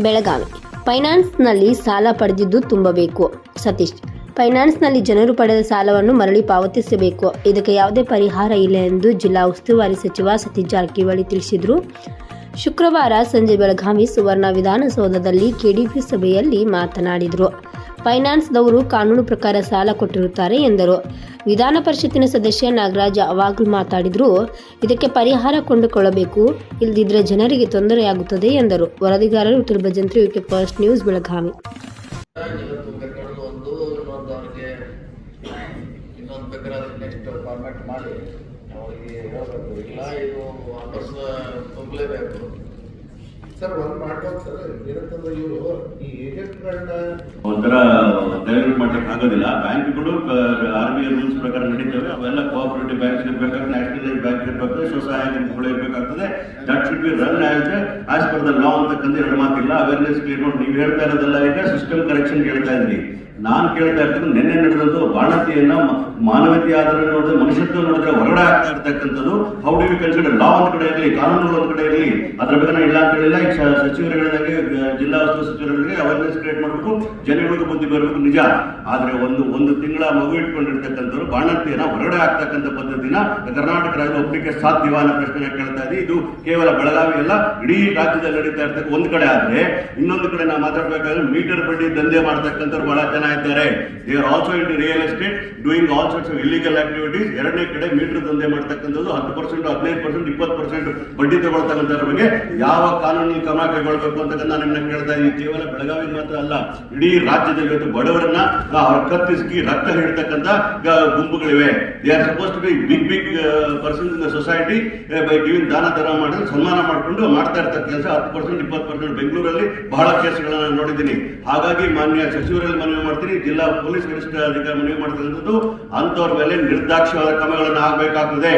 ಬೆಳಗಾವಿ. ಫೈನಾನ್ಸ್ನಲ್ಲಿ ಸಾಲ ಪಡೆದಿದ್ದು ತುಂಬಬೇಕು. ಸತೀಶ್, ಫೈನಾನ್ಸ್ನಲ್ಲಿ ಜನರು ಪಡೆದ ಸಾಲವನ್ನು ಮರಳಿ ಪಾವತಿಸಬೇಕು. ಇದಕ್ಕೆ ಯಾವುದೇ ಪರಿಹಾರ ಇಲ್ಲ ಎಂದು ಜಿಲ್ಲಾ ಉಸ್ತುವಾರಿ ಸಚಿವ ಸತೀಶ್ ಜಾರಕಿಹೊಳಿ ತಿಳಿಸಿದರು. ಶುಕ್ರವಾರ ಸಂಜೆ ಬೆಳಗಾವಿ ಸುವರ್ಣ ವಿಧಾನಸೌಧದಲ್ಲಿ ಕೆಡಿಪಿ ಸಭೆಯಲ್ಲಿ ಮಾತನಾಡಿದರು. ಫೈನಾನ್ಸ್ದವರು ಕಾನೂನು ಪ್ರಕಾರ ಸಾಲ ಕೊಟ್ಟಿರುತ್ತಾರೆ ಎಂದರು. ವಿಧಾನ ಪರಿಷತ್ತಿನ ಸದಸ್ಯ ನಾಗರಾಜ್ ಅವಾಗಲೂ ಮಾತಾಡಿದ್ರು, ಇದಕ್ಕೆ ಪರಿಹಾರ ಕೊಂಡುಕೊಳ್ಳಬೇಕು ಇಲ್ಲದಿದ್ದರೆ ಜನರಿಗೆ ತೊಂದರೆಯಾಗುತ್ತದೆ ಎಂದರು. ವರದಿಗಾರರು Bhajantri UK first news, Belagavi. ಒಂಥರ ಡೈವರ್ಟ್ ಮಾಡಕ್ಕೆ ಆಗೋದಿಲ್ಲ ಬ್ಯಾಂಕ್ಗಳು ಆರ್ ಬಿ ಐ ರೂಲ್ಸ್ ಪ್ರಕಾರ ನಡೀತವೆ. ಅವೆಲ್ಲ ಕೋಆಪರೇಟಿವ್ ಬ್ಯಾಂಕ್ ಇರಬೇಕಾದ್ರೆ ನ್ಯಾಷನಲೈಸ್ ಬ್ಯಾಂಕ್ ಇರ್ಬೇಕು ಸ್ವಸಹಾಯ ಗುಂಪುಗಳು ಇರಬೇಕಾಗ್ತದೆ. That should be run as as per the law ಅಂತಕ್ಕಂಥ ಎರಡು ಮಾತಿಲ್ಲ. ಅವೇರ್ನೆಸ್ ಕ್ರಿಯೇಟ್ ಮಾಡಿ. ನೀವು ಹೇಳ್ತಾ ಇರೋದಲ್ಲ ಈಗ ಸಿಸ್ಟಮ್ ಕರೆಕ್ಷನ್ ಹೇಳ್ತಾ ಇದ್ರಿ ನಾನು ಕೇಳ್ತಾ ಇರ್ತೀನಿ, ನಿನ್ನೆ ನಡೆದದ್ದು ಬಾಣತಿಯನ್ನ ಮಾನವೀಯ ಆಧಾರ ನೋಡಿದ್ರೆ ಮನುಷ್ಯತ್ವ ನೋಡಿದ್ರೆ ಹೊರಗಡೆ ಇರ್ತಕ್ಕಂಥದ್ದು how do we consider law ಒಂದ್ ಕಡೆ ಇರಲಿ ಕಾನೂನುಗಳು ಒಂದ್ ಕಡೆ ಇರಲಿ ಅದ್ರ ಬಗ್ಗೆ ನಾನು ಇಲ್ಲ ಅಂತ ಹೇಳಿಲ್ಲ ಈಗ ಸ- ಸಚಿವರು ಹೇಳಿದಂಗೆ ಆ, ಜಿಲ್ಲಾ ಉಸ್ತುವಾರಿ ಸಚಿವರುಗಳಿಗೆ ಅವೇರ್ನೆಸ್ ಕ್ರಿಯೇಟ್ ಮಾಡಬೇಕು ಜನಗಳಿಗೆ ಬುದ್ಧಿ ಬರಬೇಕು ನಿಜ. ಆದ್ರೆ ಒಂದು ಒಂದು ತಿಂಗಳ ಮಗು ಇಟ್ಕೊಂಡಿರ್ತಕ್ಕಂಥವ್ರು ಬಾಣಂತಿಯನ್ನ ಹೊರಗಡೆ ಆಗ್ತಕ್ಕಂಥ ಪದ್ಧತಿನ ಕರ್ನಾಟಕ ರಾಜ್ಯ ಒಪ್ಪಲಿಕ್ಕೆ ಸಾಧ್ಯವ ಅನ್ನೋ ಪ್ರಶ್ನೆ ಕೇಳ್ತಾ ಇದೆ ಇದು ಕೇವಲ ಬೆಳಗಾವಿ ಅಲ್ಲ ಇಡೀ ರಾಜ್ಯದಲ್ಲಿ ನಡೀತಾ ಇರ್ತಕ್ಕ ಒಂದ್ ಕಡೆ ಆದ್ರೆ ಇನ್ನೊಂದು ಕಡೆ ನಾವು ಮಾತಾಡ್ಬೇಕಾದ್ರೆ ಮೀಟರ್ ಬಡ್ಡಿ ದಂಧೆ ಮಾಡ್ತಕ್ಕಂಥವ್ರು ಬಹಳ ಜನ ಇದ್ದಾರೆ. They are also in real estate doing all sorts illegal activities ಎರಡನೇ ಕಡೆ ಮೀಟರ್ ದಂಧೆ ಮಾಡ್ತಕ್ಕಂಥದ್ದು ಹತ್ತು ಪರ್ಸೆಂಟ್ ಹದಿನೈದು ಪರ್ಸೆಂಟ್ ಇಪ್ಪತ್ತು ಪರ್ಸೆಂಟ್ ಬಡ್ಡಿ ತಗೊಳ್ತಕ್ಕಂಥದ್ರ ಬಗ್ಗೆ ಯಾವ ಕಾನೂನು ಕ್ರಮ ಕೈಗೊಳ್ಬೇಕು ಅಂತಕ್ಕಂಥ ನಾನು ನಿಮ್ಮನ್ನ ಕೇಳ್ತಾ ಇದ್ದೀನಿ. ಕೇವಲ ಬೆಳಗಾವಿ ಮಾತ್ರ ಅಲ್ಲ, ಇಡೀ ರಾಜ್ಯದಲ್ಲಿ ಇವತ್ತು ಬಡವರನ್ನ ಅವ್ರ ಕತ್ತಿಸ್ಕಿ ರಕ್ತ ಹಿಡ್ತಕ್ಕಂಥ ಗುಂಪುಗಳಿವೆ. They are suppose to be big big person in the society by giving ದಾನ, ಧರ್ಮ ಮಾಡಿದ್ರೆ ಸನ್ಮಾನ ಮಾಡಿಕೊಂಡು ಮಾಡ್ತಾ ಇರ್ತಕ್ಕ ಕೆಲಸ ಹತ್ತು ಪರ್ಸೆಂಟ್ ಇಪ್ಪತ್ತು ಪರ್ಸೆಂಟ್ ಬೆಂಗಳೂರಲ್ಲಿ ಬಹಳ ಕೇಸ್ಗಳನ್ನ ನೋಡಿದ್ದೀನಿ. ಹಾಗಾಗಿ ಮಾನ್ಯ ಸಚಿವರಲ್ಲಿ ಮನವಿ ಮಾಡ್ತೀನಿ. ಜಿಲ್ಲಾ ಪೊಲೀಸ್ ವರಿಷ್ಠಾಧಿಕಾರಿ ಮನವಿ ಮಾಡ್ತಕ್ಕಂಥದ್ದು ಅಂತವ್ರ ಮೇಲೆ ನಿರ್ದಾಕ್ಷ್ಯವಾದ ಕ್ರಮಗಳನ್ನು ಆಗಬೇಕಾಗ್ತದೆ.